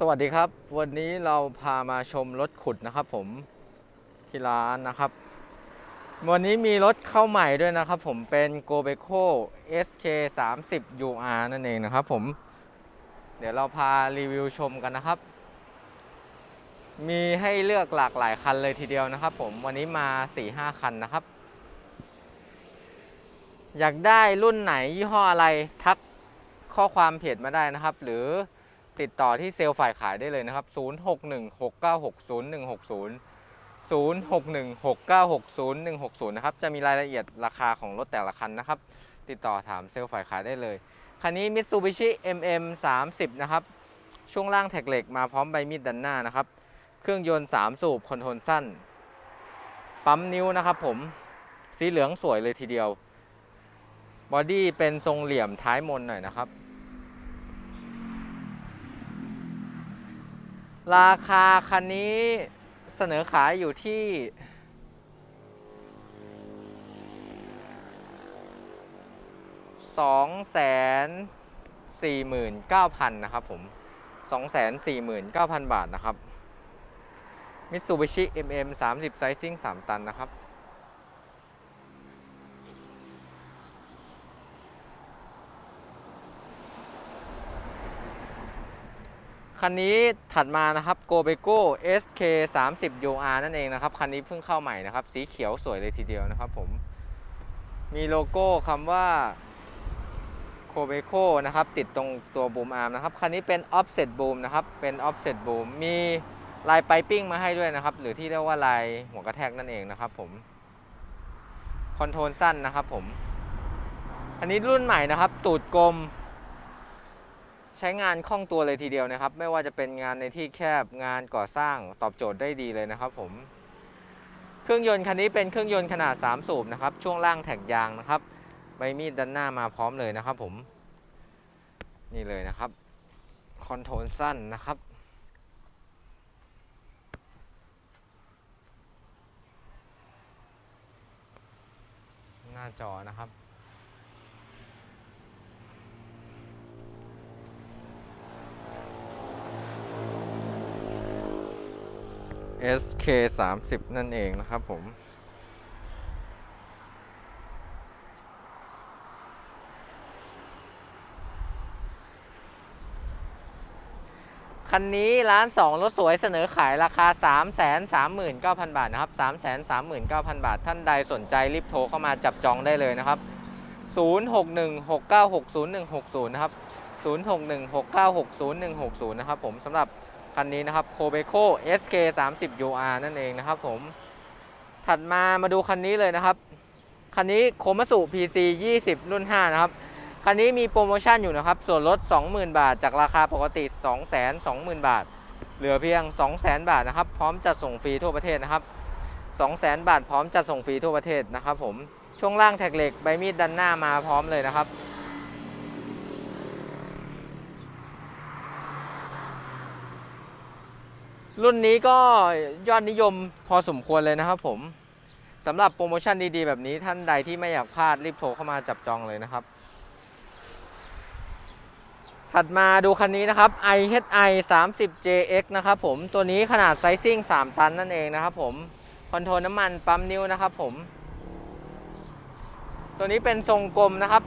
สวัสดีครับ วันนี้เราพามาชมรถขุดนะครับผมที่ร้านนะครับ วันนี้มีรถเข้าใหม่ด้วยนะครับผมเป็น g o b e c o SK 3 0 UR นั่นเองนะครับผม เดี๋ยวเราพารีวิวชมกันนะครับ มีให้เลือกหลากหลายคันเลยทีเดียวนะครับผมวันนี้มา 4-5 คันนะครับ อยากได้รุ่นไหนยี่ห้ออะไรทักข้อความเพจมาได้นะครับ หรือ ติดต่อที่เซลล์ฝ่ายขายได้เลยนะครับ 0616960160 0616960160 นะครับ จะมีรายละเอียดราคาของรถแต่ละคันนะครับ ติดต่อถามเซลล์ฝ่ายขายได้เลย คันนี้ Mitsubishi MM 30นะครับ ช่วงล่างแท็กเหล็กมาพร้อมใบมีดดันหน้านะครับ เครื่องยนต์ 3 สูบคอนโทรลสั้น ปั๊มนิ้วนะครับผม สีเหลืองสวยเลยทีเดียว บอดี้เป็นทรงเหลี่ยมท้ายมนหน่อยนะครับ ราคาคันนี้เสนอขายอยู่ที่ สองแสนสี่หมื่นเก้าพันนะครับผมสองแสนสี่หมื่นเก้าพันบาทนะครับ Mitsubishi MM 30 Sizing 3ตันนะครับ คันนี้ถัดมานะครับ g o b e c o SK 3 0 UR นั่นเองนะครับ คันนี้เพิ่งเข้าใหม่นะครับ สีเขียวสวยเลยทีเดียวนะครับผม มีโลโก้คำว่าโคเบโคนะครับ ติดตรงตัวบูมอาร์มนะครับ คันนี้เป็น offset boom นะครับ เป็น offset boom มีลายไปปิ้งมาให้ด้วยนะครับ หรือที่เรียกว่าลายหัวกระแทกนั่นเองนะครับผม คอนโทรลสั้นนะครับผม อันนี้รุ่นใหม่นะครับ ตูดกลม ใช้งานคล่องตัวเลยทีเดียวนะครับ ไม่ว่าจะเป็นงานในที่แคบงานก่อสร้างตอบโจทย์ได้ดีเลยนะครับผม เครื่องยนต์คันนี้เป็นเครื่องยนต์ขนาด 3 สูบนะครับ ช่วงล่างแท็กยางนะครับ ใบมีดด้านหน้ามาพร้อมเลยนะครับผม นี่เลยนะครับคอนโทรลสั้นนะครับหน้าจอนะครับ SK 30นั่นเองนะครับผม คันนี้ร้าน 2 รถสวยเสนอขายราคา 3 3 9 0 0 0 บาทนะครับ 3 3 9 0 0 0 บาท ท่านใดสนใจรีบโทรเข้ามาจับจองได้เลยนะครับ 0616960160 นะครับ 0616960160 นะครับผมสำหรับ คันนี้นะครับ c o b e c o SK 30 UR นั่นเองนะครับผม ถัดมามาดูคันนี้เลยนะครับ คันนี้โคมัสุ PC 20 รุ่น 5 นะครับ คันนี้มีโปรโมชั่นอยู่นะครับ ส่วนลด 20,000 บาท จากราคาปกติ 220,000 บาท เหลือเพียง 200,000 บาทนะครับ พร้อมจัดส่งฟรีทั่วประเทศนะครับ 200,000 บาท พร้อมจัดส่งฟรีทั่วประเทศนะครับผม ช่วงล่างแท็กเหล็กใบมีดดันหน้ามาพร้อมเลยนะครับ รุ่นนี้ก็ยอดนิยมพอสมควรเลยนะครับผมสำหรับโปรโมชั่นดีๆ แบบนี้ท่านใดที่ไม่อยากพลาดรีบโทรเข้ามาจับจองเลยนะครับ ถัดมาดูคันนี้นะครับ iHi 30 JX นะครับผมตัวนี้ขนาดไซซิ่ง 3 ตันนั่นเองนะครับผมคอนโทรลน้ำมันปั๊มนิ้วนะครับผม ตัวนี้เป็นทรงกลมนะครับ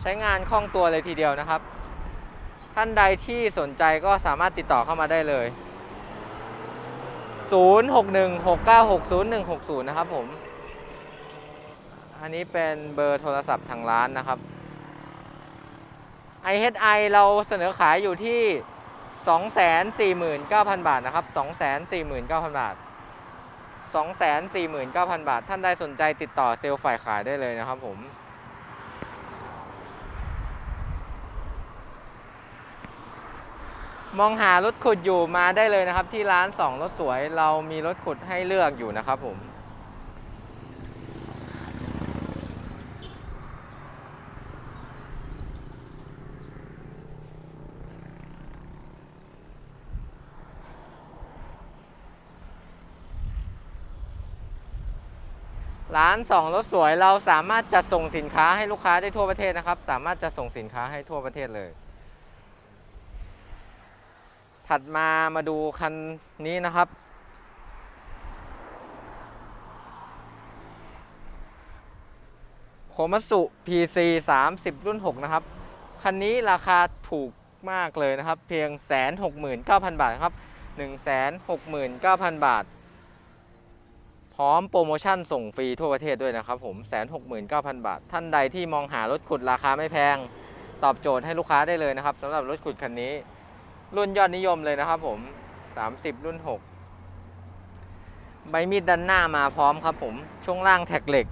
ใช้งานคล่องตัวเลยทีเดียวนะครับ ท่านใดที่สนใจก็สามารถติดต่อเข้ามาได้เลย 0616960160 นะครับผม อันนี้เป็นเบอร์โทรศัพท์ทางร้านนะครับ iHi เราเสนอขายอยู่ที่ 249,000 บาทนะครับ 249,000 บาท 249,000 บาท ท่านใดสนใจติดต่อเซลล์ฝ่ายขายได้เลยนะครับผม มองหารถขุดอยู่มาได้เลยนะครับ ที่ร้าน2รถสวยเรามีรถขุดให้เลือกอยู่นะครับผมร้าน2รถสวยเราสามารถจัดส่งสินค้าให้ลูกค้าได้ทั่วประเทศนะครับ สามารถจัดส่งสินค้าให้ทั่วประเทศเลย ถัดมามาดูคันนี้นะครับ โคมัสุ PC 30 รุ่น 6 นะครับ คันนี้ราคาถูกมากเลยนะครับ เพียง 169,000 บาทครับ 169,000 บาท พร้อมโปรโมชั่นส่งฟรีทั่วประเทศด้วยนะครับผม 169,000 บาท ท่านใดที่มองหารถขุดราคาไม่แพง ตอบโจทย์ให้ลูกค้าได้เลยนะครับสำหรับรถขุดคันนี้ รุ่นยอดนิยมเลยนะครับผม 30 รุ่น 6 ใบมีดด้านหน้ามาพร้อมครับผม ช่วงล่างแท็กเหล็ก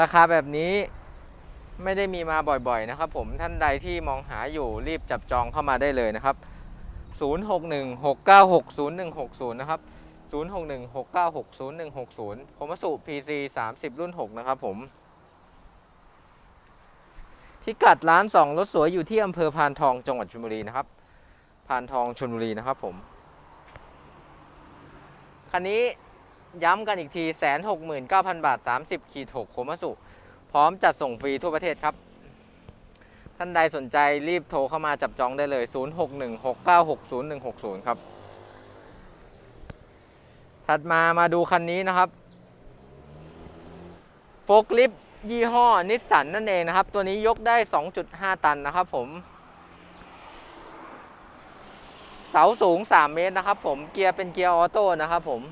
ราคาแบบนี้ไม่ได้มีมาบ่อยๆนะครับผมท่านใดที่มองหาอยู่รีบจับจองเข้ามาได้เลยนะครับ 0616960160 นะครับ 0616960160โคมัสุ PC 30 รุ่น 6 นะครับผม พิกัดร้าน2รถสวยอยู่ที่อำเภอพานทองจังหวัดชลบุรีนะครับ พานทองชลบุรีนะครับผม คันนี้ย้ำกันอีกที169,000บาท30ขีด6โคมัสุ พร้อมจัดส่งฟรีทั่วประเทศครับ ท่านใดสนใจรีบโทรเข้ามาจับจองได้เลย 0616960160 ครับ ถัดมามาดูคันนี้นะครับโฟกลิฟ ยี่ห้อนิสสันนั่นเองนะครับ ตัวนี้ยกได้ 2.5 ตันนะครับผม เสาสูง 3 เมตรนะครับผม เกียร์เป็นเกียร์ออโต้นะครับผม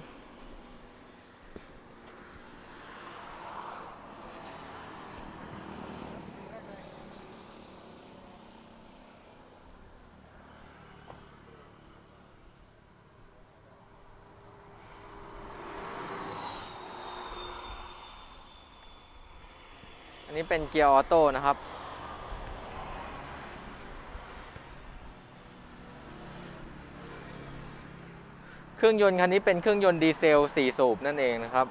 อันนี้เป็นเกียร์ออโต้นะครับ เครื่องยนต์คันนี้เป็นเครื่องยนต์ดีเซล 4 สูบนั่นเองนะครับ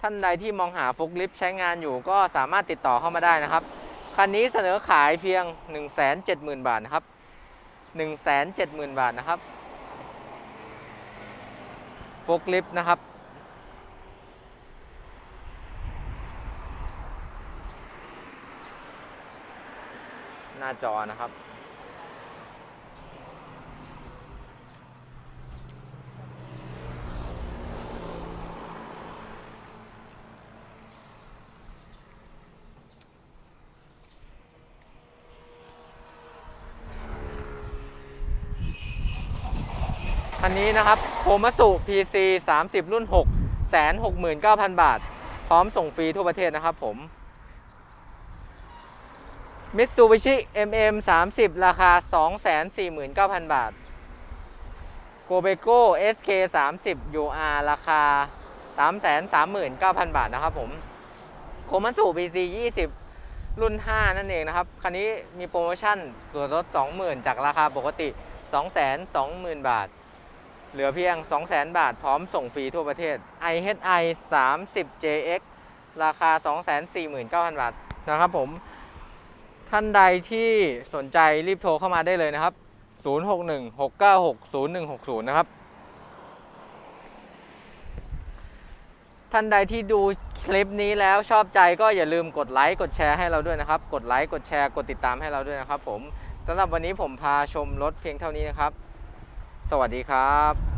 ท่านใดที่มองหาฟุกลิฟต์ใช้งานอยู่ก็สามารถติดต่อเข้ามาได้นะครับ คันนี้เสนอขายเพียง 170,000 บาทนะครับ 170,000 บาทนะครับฟุกลิฟต์นะครับ หน้าจอนะครับ คันนี้นะครับโคมัสุ PC 30 รุ่น 6 6 9 0 0 0 บาท พร้อมส่งฟรีทั่วประเทศนะครับผม มิตซูบิชิ MM 30 ราคา 249,000 บาทโกเบโก้ SK 30 UR ราคา 339,000 บาทนะครับผมโคมันสู BC 20 รุ่น 5 นั่นเองนะครับ คันนี้มีโปรโมชั่นส่วนลด 20,000 จากราคาปกติ 220,000 บาท เหลือเพียง 200,000 บาท พร้อมส่งฟรีทั่วประเทศ IHI 30 JX ราคา 249,000 บาทนะครับผม ท่านใดที่สนใจรีบโทรเข้ามาได้เลยนะครับ 0616960160 นะครับ ท่านใดที่ดูคลิปนี้แล้วชอบใจก็อย่าลืมกดไลค์กดแชร์ให้เราด้วยนะครับ กดไลค์กดแชร์กดติดตามให้เราด้วยนะครับผมสำหรับวันนี้ผมพาชมรถเพียงเท่านี้นะครับ สวัสดีครับ